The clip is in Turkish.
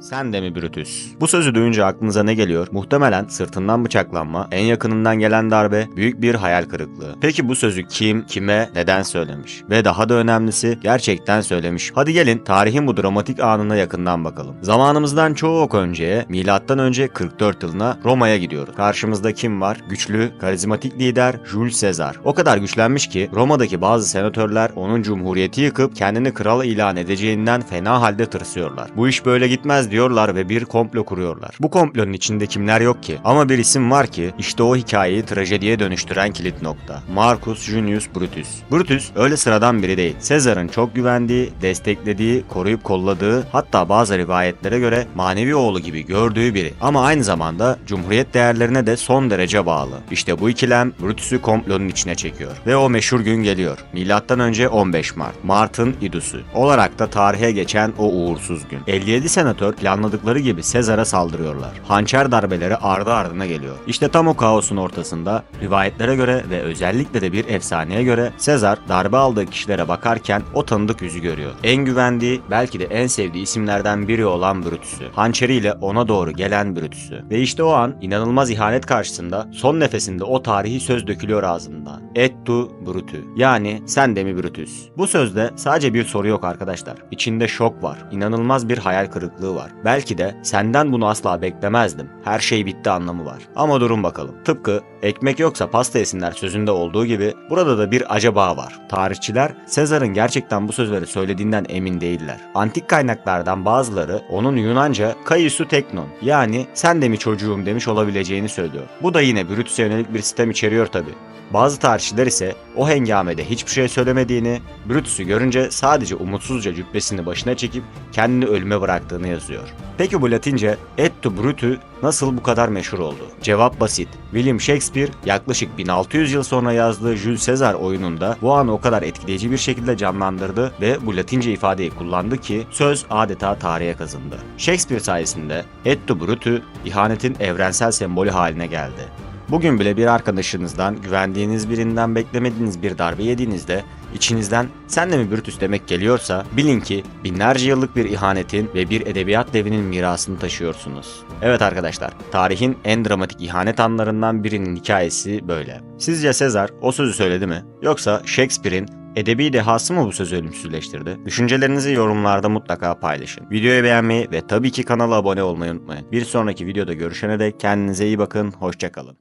Sen de mi Brutus? Bu sözü duyunca aklınıza ne geliyor? Muhtemelen sırtından bıçaklanma, en yakınından gelen darbe, büyük bir hayal kırıklığı. Peki bu sözü kim, kime, neden söylemiş? Ve daha da önemlisi gerçekten söylemiş. Hadi gelin tarihin bu dramatik anına yakından bakalım. Zamanımızdan çok önceye, milattan önce 44 yılına Roma'ya gidiyoruz. Karşımızda kim var? Güçlü, karizmatik lider Jules Caesar. O kadar güçlenmiş ki Roma'daki bazı senatörler onun cumhuriyeti yıkıp kendini kral ilan edeceğinden fena halde tırsıyorlar. Bu iş böyle gitmez diyorlar ve bir komplo kuruyorlar. Bu komplonun içinde kimler yok ki? Ama bir isim var ki işte o hikayeyi trajediye dönüştüren kilit nokta. Marcus Junius Brutus. Brutus öyle sıradan biri değil. Caesar'ın çok güvendiği, desteklediği, koruyup kolladığı hatta bazı rivayetlere göre manevi oğlu gibi gördüğü biri. Ama aynı zamanda cumhuriyet değerlerine de son derece bağlı. İşte bu ikilem Brutus'u komplonun içine çekiyor. Ve o meşhur gün geliyor. Milattan önce 15 Mart. Mart'ın idusu. Olarak da tarihe geçen o uğursuz gün. 57 senatör planladıkları gibi Sezar'a saldırıyorlar. Hançer darbeleri ardı ardına geliyor. İşte tam o kaosun ortasında rivayetlere göre ve özellikle de bir efsaneye göre Sezar darbe aldığı kişilere bakarken o tanıdık yüzü görüyor. En güvendiği belki de en sevdiği isimlerden biri olan Brutus'u. Hançeriyle ona doğru gelen Brutus'u. Ve işte o an inanılmaz ihanet karşısında son nefesinde o tarihi söz dökülüyor ağzından. Et tu Brutu. Yani sen de mi Brutus? Bu sözde sadece bir soru yok arkadaşlar. İçinde şok var. İnanılmaz bir hayal kırıklığı var. Belki de senden bunu asla beklemezdim. Her şey bitti anlamı var. Ama durun bakalım. Tıpkı ekmek yoksa pasta yesinler sözünde olduğu gibi burada da bir acaba var. Tarihçiler Sezar'ın gerçekten bu sözleri söylediğinden emin değiller. Antik kaynaklardan bazıları onun Yunanca kaisu teknon yani sen de mi çocuğum demiş olabileceğini söylüyor. Bu da yine Brutus'a yönelik bir sistem içeriyor tabi. Bazı tarihçiler ise o hengamede hiçbir şey söylemediğini, Brutus'u görünce sadece umutsuzca cübbesini başına çekip kendini ölüme bıraktığını yazıyor. Peki bu Latince et tu Brutu nasıl bu kadar meşhur oldu? Cevap basit. William Shakespeare yaklaşık 1600 yıl sonra yazdığı Jules Caesar oyununda bu anı o kadar etkileyici bir şekilde canlandırdı ve bu Latince ifadeyi kullandı ki söz adeta tarihe kazındı. Shakespeare sayesinde et tu Brutu ihanetin evrensel sembolü haline geldi. Bugün bile bir arkadaşınızdan, güvendiğiniz birinden beklemediğiniz bir darbe yediğinizde içinizden sen de mi Brutus demek geliyorsa bilin ki binlerce yıllık bir ihanetin ve bir edebiyat devinin mirasını taşıyorsunuz. Evet arkadaşlar, tarihin en dramatik ihanet anlarından birinin hikayesi böyle. Sizce Sezar o sözü söyledi mi? Yoksa Shakespeare'in Edebi dehası mı bu sözü ölümsüzleştirdi? Düşüncelerinizi yorumlarda mutlaka paylaşın. Videoyu beğenmeyi ve tabii ki kanala abone olmayı unutmayın. Bir sonraki videoda görüşene dek kendinize iyi bakın, hoşçakalın.